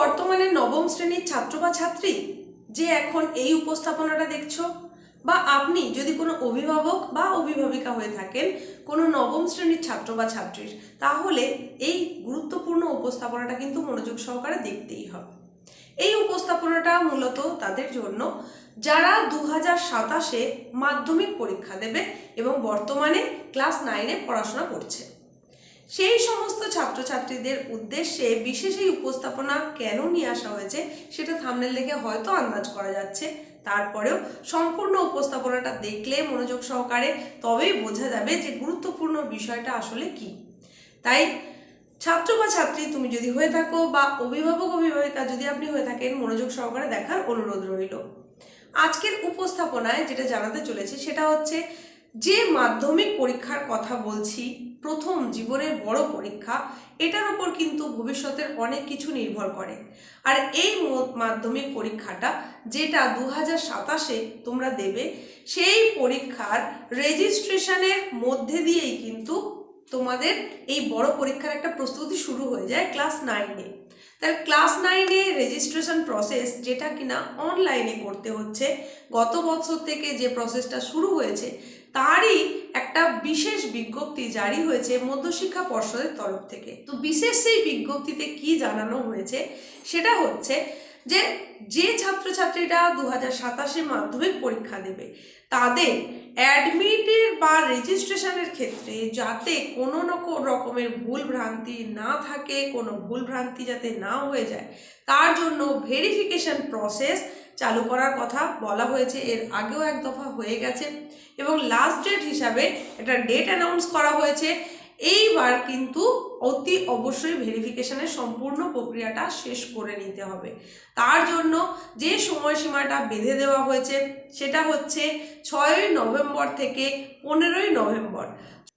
বর্তমানে নবম শ্রেণির ছাত্র বা ছাত্রী? যে এখন এই উপস্থাপনাটা দেখছ? বা আপনি যদি কোনো অভিভাবক বা অভিভাবিকা হয়ে থাকেন, কোনো নবম শ্রেণির ছাত্র বা ছাত্রীর, তাহলে এই গুরুত্বপূর্ণ উপস্থাপনাটা কিন্তু মনোযোগ সহকারে দেখতেই হবে। এই উপস্থাপনাটা মূলত তাদের জন্য যারা দু হাজার সাতাশে মাধ্যমিক পরীক্ষা দেবে এবং বর্তমানে ক্লাস নাইনে পড়াশোনা করছে। সেই সমস্ত ছাত্রছাত্রীদের উদ্দেশ্যে বিশেষ এই উপস্থাপনা কেন নিয়ে আসা হয়েছে সেটা থামনেল দেখে হয়তো আন্দাজ করা যাচ্ছে। তারপরেও সম্পূর্ণ উপস্থাপনাটা দেখলে মনোযোগ সহকারে তবেই বোঝা যাবে যে গুরুত্বপূর্ণ বিষয়টা আসলে কি। তাই ছাত্র বা ছাত্রী তুমি যদি হয়ে থাকো বা অভিভাবক অভিভাবিকা যদি আপনি হয়ে থাকেন, মনোযোগ সহকারে দেখার অনুরোধ রইল। আজকের উপস্থাপনায় যেটা জানাতে চলেছে সেটা হচ্ছে যে মাধ্যমিক পরীক্ষার কথা বলছি প্রথম জীবনের বড় পরীক্ষা, এটার উপর কিন্তু ভবিষ্যতের অনেক কিছু নির্ভর করে। আর এই মাধ্যমিক পরীক্ষাটা যেটা দু হাজার সাতাশে তোমরা দেবে, সেই পরীক্ষার রেজিস্ট্রেশনের মধ্যে দিয়েই কিন্তু তোমাদের এই বড় পরীক্ষার একটা প্রস্তুতি শুরু হয়ে যায় ক্লাস নাইনে। তার ক্লাস নাইনে রেজিস্ট্রেশন প্রসেস যেটা কিনা অনলাইনে করতে হচ্ছে, গত বছর থেকে যে প্রসেসটা শুরু হয়েছে, তারই একটা বিশেষ বিজ্ঞপ্তি জারি হয়েছে মধ্যশিক্ষা পর্ষদের তরফ থেকে। তো বিশেষ সেই বিজ্ঞপ্তিতে কি জানানো হয়েছে? সেটা হচ্ছে যে যে ছাত্রছাত্রীরা দু হাজার সাতাশে মাধ্যমিক পরীক্ষা দেবে, তাদের অ্যাডমিটের বা রেজিস্ট্রেশনের ক্ষেত্রে যাতে কোনো রকম রকমের ভুল ভ্রান্তি না থাকে, কোনো ভুল ভ্রান্তি যাতে না হয়ে যায়, তার জন্য ভেরিফিকেশন প্রসেস চালু করার কথা বলা হয়েছে। এর আগেও এক দফা হয়ে গেছে। এবং লাস্ট ডেট হিসাবে একটা ডেট অ্যানাউন্স করা হয়েছে। এইবার কিন্তু অতি অবশ্যই ভেরিফিকেশনের সম্পূর্ণ প্রক্রিয়াটা শেষ করে নিতে হবে। তার জন্য যে সময়সীমাটা বেঁধে দেওয়া হয়েছে, সেটা হচ্ছে ছয়ই নভেম্বর থেকে পনেরোই নভেম্বর।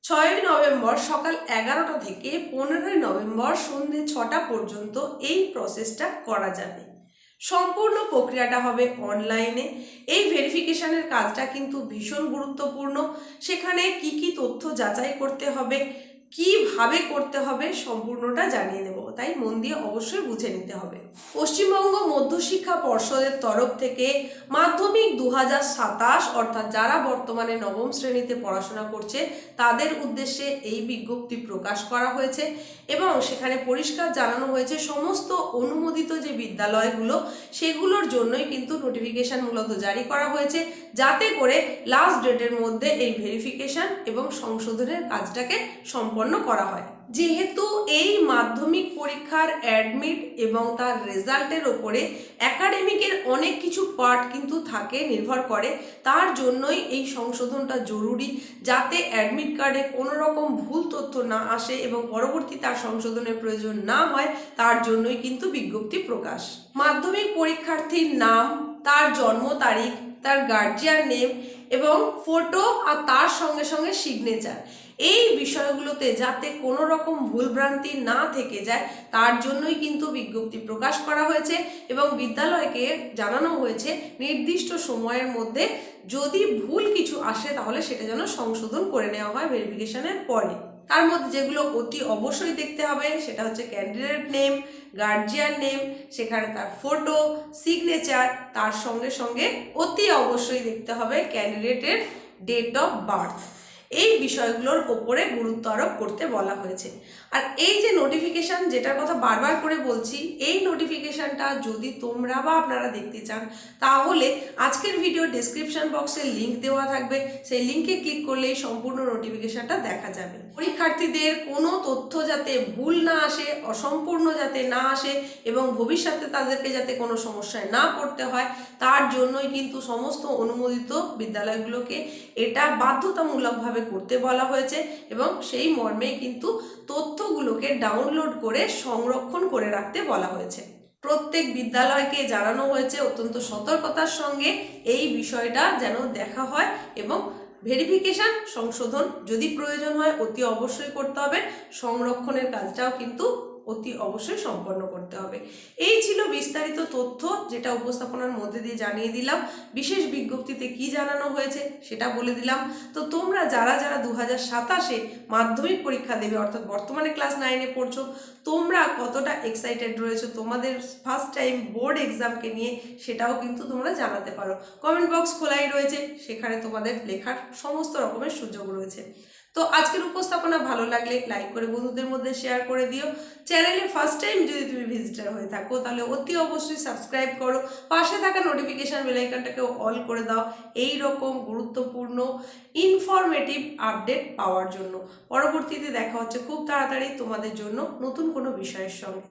ছয়ই নভেম্বর সকাল এগারোটা থেকে পনেরোই নভেম্বর সন্ধে ছটা পর্যন্ত এই প্রসেসটা করা যাবে। সম্পূর্ণ প্রক্রিয়াটা হবে অনলাইনে এই ভেরিফিকেশানের কাজটা কিন্তু ভীষণ গুরুত্বপূর্ণ। সেখানে কি কি তথ্য যাচাই করতে হবে কীভাবে করতে হবে সম্পূর্ণটা জানিয়ে দেব। তাই মন দিয়ে অবশ্যই বুঝে নিতে হবে। পশ্চিমবঙ্গ মধ্যশিক্ষা পর্ষদের তরফ থেকে মাধ্যমিক দু সাতাশ, অর্থাৎ যারা বর্তমানে নবম শ্রেণীতে পড়াশোনা করছে, তাদের উদ্দেশ্যে এই বিজ্ঞপ্তি প্রকাশ করা হয়েছে এবং সেখানে পরিষ্কার জানানো হয়েছে সমস্ত অনুমোদিত যে বিদ্যালয়গুলো, সেগুলোর জন্যই কিন্তু নোটিফিকেশন মূলত জারি করা হয়েছে, যাতে করে লাস্ট ডেটের মধ্যে এই ভেরিফিকেশন এবং সংশোধনের কাজটাকে সম্পন্ন করা হয়। যেহেতু এই মাধ্যমিক পরীক্ষার অ্যাডমিট এবং তার রেজাল্টের ওপরে একাডেমিকের অনেক কিছু পার্ট কিন্তু থাকে, নির্ভর করে। তার জন্যই এই সংশোধনটা জরুরি যাতে অ্যাডমিট কার্ডে কোনো রকম ভুল তথ্য না আসে এবং পরবর্তী তার সংশোধনের প্রয়োজন না হয়, তার জন্যই কিন্তু বিজ্ঞপ্তি প্রকাশ। মাধ্যমিক পরীক্ষার্থীর নাম, তার জন্ম তারিখ, তার গার্জিয়ান নেম এবং ফটো আর তার সঙ্গে সঙ্গে সিগনেচার এই বিষয়গুলোতে যাতে কোনো রকম ভুলভ্রান্তি না থেকে যায়, তার জন্যই কিন্তু বিজ্ঞপ্তি প্রকাশ করা হয়েছে এবং বিদ্যালয়কে জানানো হয়েছে নির্দিষ্ট সময়ের মধ্যে যদি ভুল কিছু আসে তাহলে সেটা যেন সংশোধন করে নেওয়া হয় ভেরিফিকেশনের পরে। তার মধ্যে যেগুলো অতি অবশ্যই দেখতে হবে, সেটা হচ্ছে ক্যান্ডিডেট নেম গার্জিয়ান নেম সেখানে তার ফটো সিগনেচার তার সঙ্গে সঙ্গে অতি অবশ্যই দেখতে হবে ক্যান্ডিডেটের ডেট অফ বার্থ এই বিষয়গুলোর ওপরে গুরুত্ব আরোপ করতে বলা হয়েছে। আর এই যে নোটিফিকেশান যেটার কথা বারবার করে বলছি, এই নোটিফিকেশানটা যদি তোমরা বা আপনারা দেখতে চান, তাহলে আজকের ভিডিও ডেসক্রিপশন বক্সে লিঙ্ক দেওয়া থাকবে। সেই লিঙ্কে ক্লিক করলেই সম্পূর্ণ নোটিফিকেশানটা দেখা যাবে। পরীক্ষার্থীদের কোনো তথ্য যাতে ভুল না আসে, অসম্পূর্ণ যাতে না আসে এবং ভবিষ্যতে তাদেরকে যাতে কোনো সমস্যায় না পড়তে হয়, তার জন্যই কিন্তু সমস্ত অনুমোদিত বিদ্যালয়গুলোকে এটা বাধ্যতামূলকভাবে করতে বলা হয়েছে এবং সেই মর্মেই কিন্তু তথ্যগুলোকে ডাউনলোড করে সংরক্ষণ করে রাখতে বলা হয়েছে। প্রত্যেক বিদ্যালয়কে জানানো হয়েছে অত্যন্ত সতর্কতার সঙ্গে এই বিষয়টা যেন দেখা হয় এবং ভেরিফিকেশান সংশোধন যদি প্রয়োজন হয় অতি অবশ্যই করতে হবে। সংরক্ষণের কাজটাও কিন্তু অতি অবশ্যই সম্পন্ন করতে হবে। এই ছিল বিস্তারিত তথ্য যেটা উপস্থাপনার মধ্যে দিয়ে জানিয়ে দিলাম। বিশেষ বিজ্ঞপ্তিতে কি জানানো হয়েছে সেটা বলে দিলাম। তো তোমরা যারা যারা দু হাজার সাতাশে মাধ্যমিক পরীক্ষা দেবে, অর্থাৎ বর্তমানে ক্লাস নাইনে পড়ছো, তোমরা কতটা এক্সাইটেড রয়েছো, তোমাদের ফার্স্ট টাইম বোর্ড এক্সামকে নিয়ে সেটাও কিন্তু তোমরা জানাতে পারো। কমেন্ট বক্স খোলাই রয়েছে, সেখানে তোমাদের লেখার সমস্ত রকমের সুযোগ রয়েছে। তো আজকের উপস্থাপনা ভালো লাগলে লাইক করে বন্ধুদের মধ্যে শেয়ার করে দিও। চ্যানেলে ফার্স্ট টাইম যদি তুমি ভিজিটার হয়ে থাকো, তাহলে অতি অবশ্যই সাবস্ক্রাইব করো। পাশে থাকা নোটিফিকেশান বেলাইকনটাকেও অল করে দাও। এই রকম গুরুত্বপূর্ণ ইনফরমেটিভ আপডেট পাওয়ার জন্য। পরবর্তীতে দেখা হচ্ছে খুব তাড়াতাড়ি তোমাদের জন্য নতুন কোনো বিষয়ের সঙ্গে।